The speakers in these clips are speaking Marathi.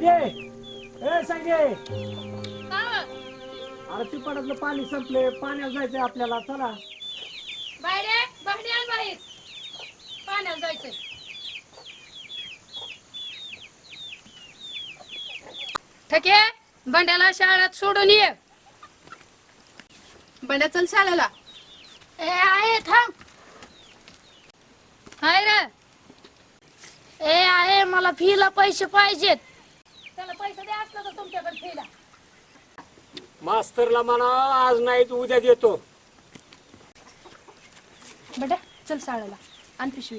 संजय ए संजय अरे पाणी संपले. पाण्यात जायचंय आपल्याला. चला. बाहेर बाहेर. पाण्याला जायचंय. ठके बंड्याला शाळेत सोडून ये. बंड्या चल शाळेला. ए आहे थांब. हाय रे. ए आहे. मला फीला पैसे पाहिजेत. त्याला पैसे द्या असलं तर तुमच्याकडे फीला मास्तरला म्हणा आज नाही तू उद्या देतो. बंड्या चल शाळेला. आण पिशवी.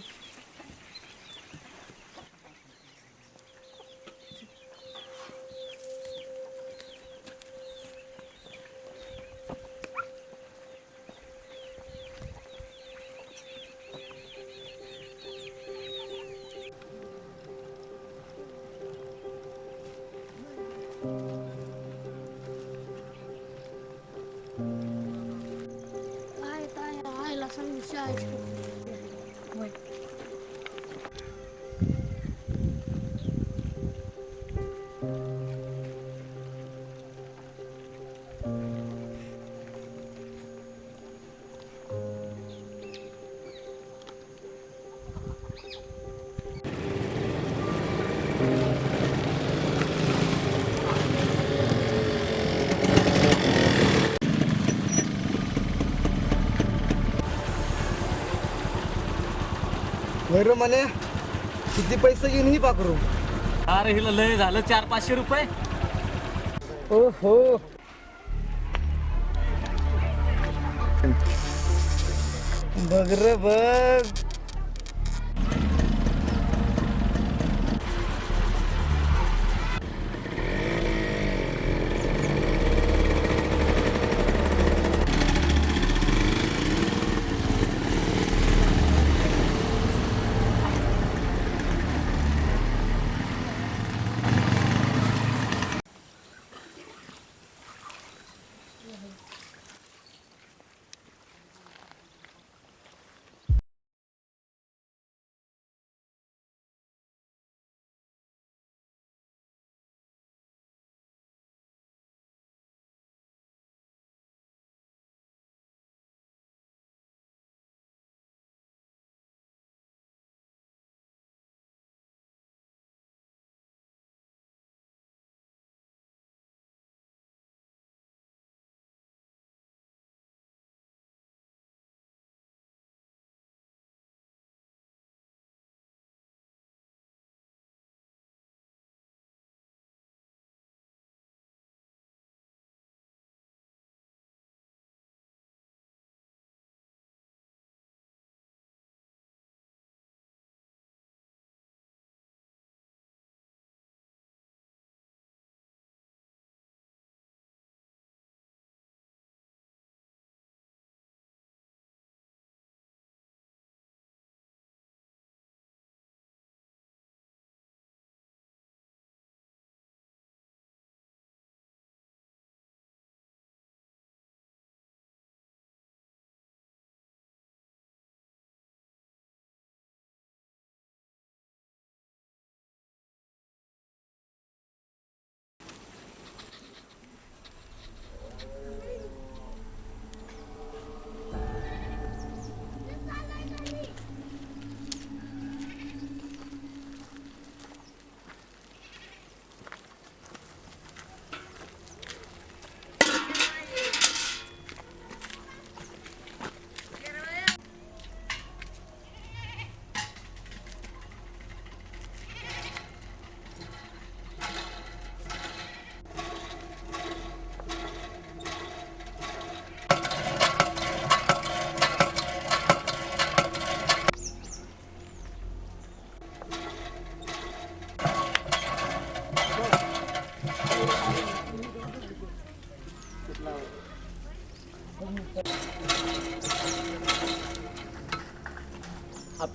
वैर म्हणे किती पैसे घेऊन ही पाकरू अरे हिला लय झालं चार पाचशे रुपये. ओहो. बघ रे बघ.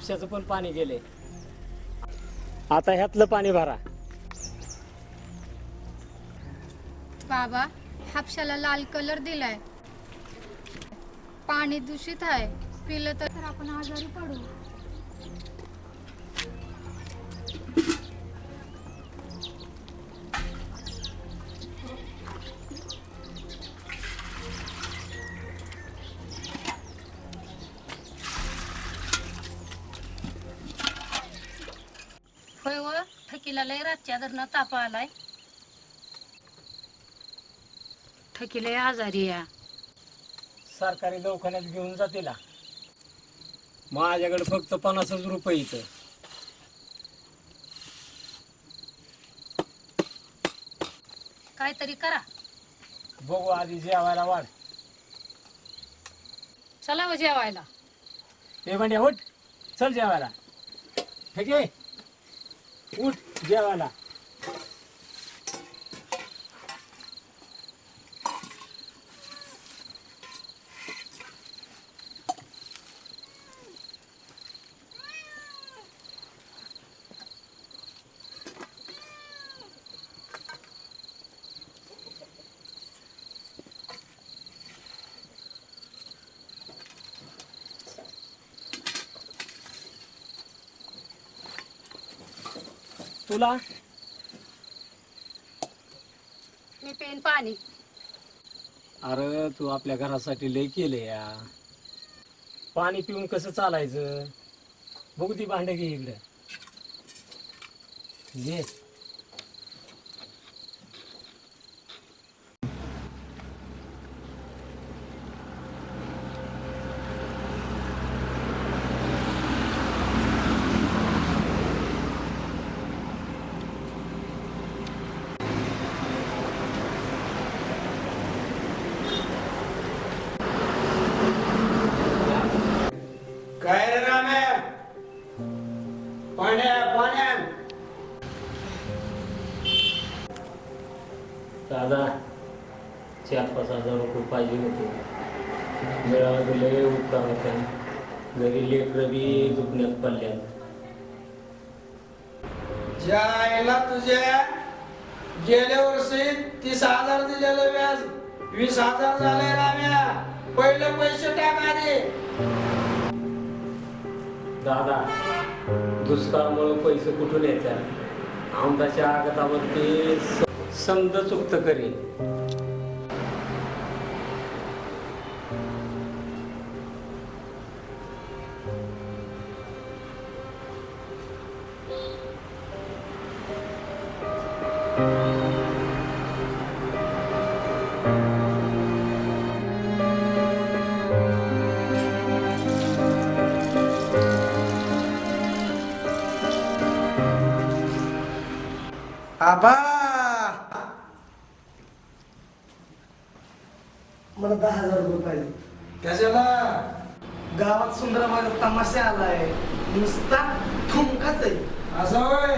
हापशाचं पण पाणी गेले आता ह्यातलं पाणी भरा. बाबा हापशाला लाल कलर दिलाय. पाणी दूषित आहे. पिलं तर आपण आजारी पडू. ठकीला लय रातच्या धरणं ताप आलाय. ठकीला आजारी या सरकारी दवाखान्यात घेऊन जातील माझ्याकडे फक्त पन्नासच रुपये इथं. काहीतरी करा. बघू आधी जेवायला वाढ. चला व जेवायला. ते म्हणजे उठ. चल जेवायला. ठीक आहे? उठ जेवायला. तुला? मी पेन पाणी. अरे तू आपल्या घरासाठी लय केले या. पाणी पिऊन कसं चालायचं? बघू ती भांडे घे इकडे. घे चार पाच हजार रुपये पाहिजे होते. मिळालं लय उपकार होते. घरी लेकरं बी दुखण्यात पडल्यात. ज्या आईला तुझ्या गेल्या वर्षी तीस हजार दिलेलं व्याज वीस हजार झाले राम्या. पहिलं पैसे टाक आधी. दादा दुष्काळामुळे पैसे कुठून येतात आमदाच्या आगतावर ते स- समज चुकत करेल Abba! माझा तमाशा आलाय. नुसता ठुमकाच आहे. असं होय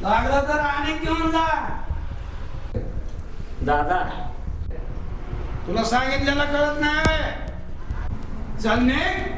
लागलं तर अनेक घेऊन जा. दादा. तुला सांगितलेलं कळत नाही. चल निघ.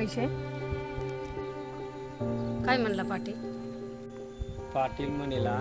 पैसे? काय म्हणला पाटील? पाटील म्हणेला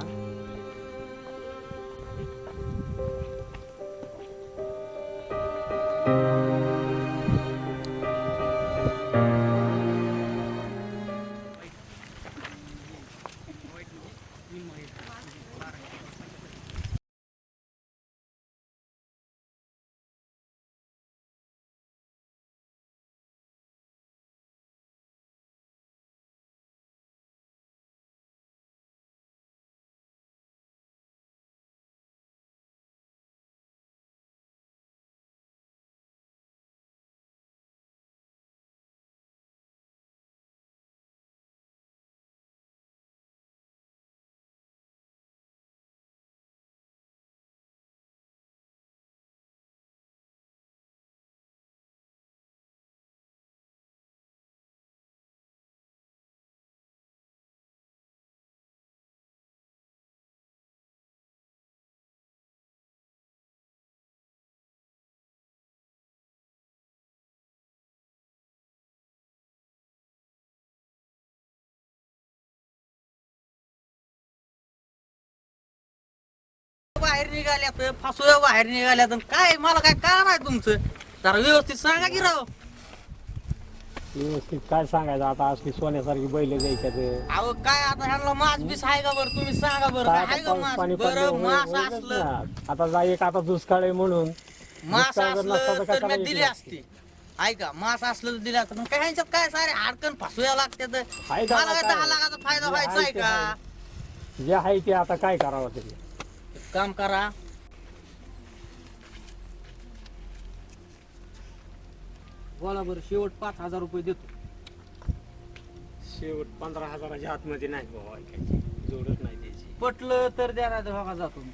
बाहेर निघाल्यात फासुया बाहेर निघाल्यात आणि काय मला काय काम आहे तुमचं? जरा व्यवस्थित सांगा की राव. व्यवस्थित काय सांगायचं? आता असली सोन्यासारखी बैल द्यायच्यात अहो काय आता ह्यांना मास बीस आहे का बरं? तुम्ही सांगा बरं. काय आहे का मास? बरं मास असलं. आता जा एक आता दुष्काळ आहे म्हणून. मास दुष्काळ जर नसता असलं तर मी? दिली असती. ऐका मास असलं तर दिले असतं. काय ह्यांच्यात काय सारे हाडकन फासूया का मला काय? दहा लाखाचा फायदा व्हायचा आहे ते का जे आहे ते आता काय करावं तरी? एक काम करा. बोला बरं शेवट पाच हजार रुपये देतो. शेवट पंधरा हजाराच्या आतमध्ये नाही बाबा ऐकायची. जोडच नाही द्यायची. पटलं तर द्या नाही तर बघा जातो मी.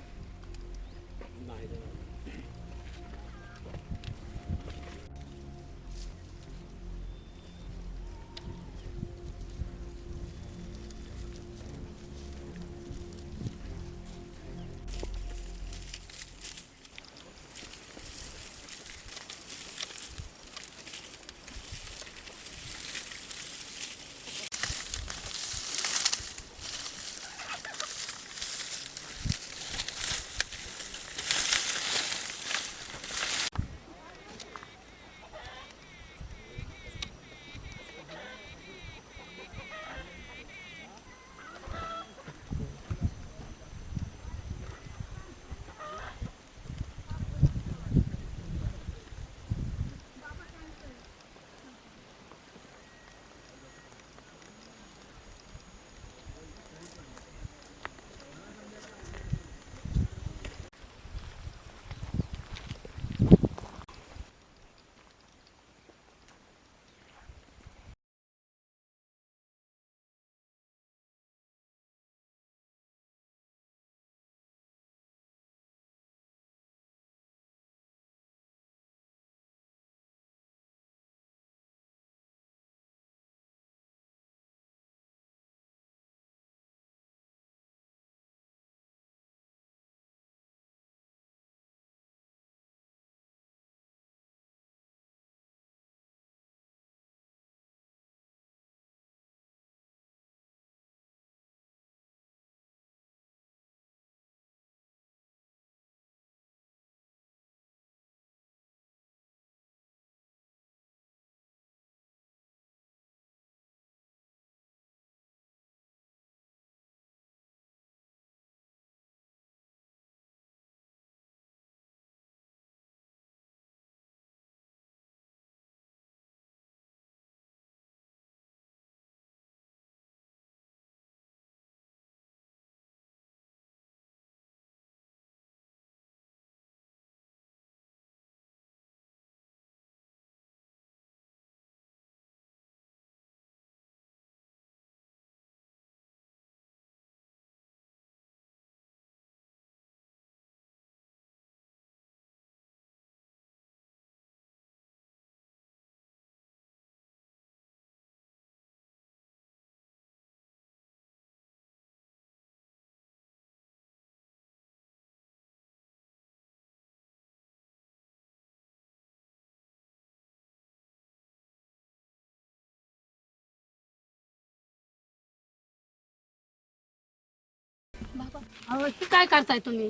अहो काय करताय तुम्ही?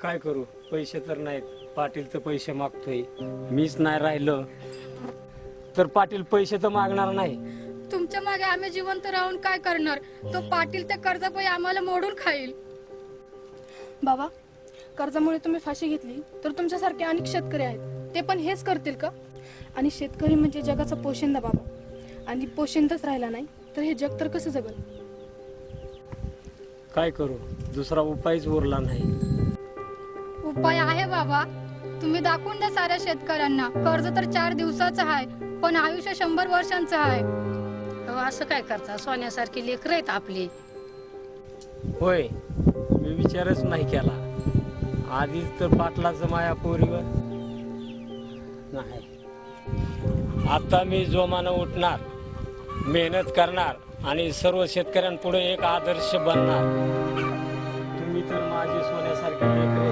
काय करू? पैसे तर नाहीत. पाटील तर पैसे मागतोय. मीच नाही राहिलं. तर पाटील पैसे तर मागणार नाही. तुमच्या मागे आम्ही जिवंत राहून काय करणार? तो पाटील ते कर्जपै आम्हाला मोडून खाईल. बाबा कर्जामुळे तुम्ही फाशी घेतली तर तुमच्यासारखे अनेक शेतकरी आहेत. ते पण हेच करतील का? आणि शेतकरी म्हणजे जगाचा पोशिंदा बाबा. आणि पोशिंदाच राहिला नाही तर हे जग तर कसं जगल? काय करू? दुसरा उपायच उरला नाही. उपाय आहे बाबा. तुम्ही दाखवून द्या साऱ्या शेतकऱ्यांना. कर्ज तर चार दिवसाचं आहे पण आयुष्य शंभर वर्षांचं आहे. अहो असं काय करता? सोन्यासारखी लेकरं आहेत आपली. होय मी विचारच नाही केला. आधीच तर पाटलाचं माया पोरीवर. नाही. आता मी जोमानं उठणार मेहनत करणार. आणि सर्व शेतकऱ्यांपुढे एक आदर्श बनणार. तुम्ही तर माझी सोन्यासारखे लेकर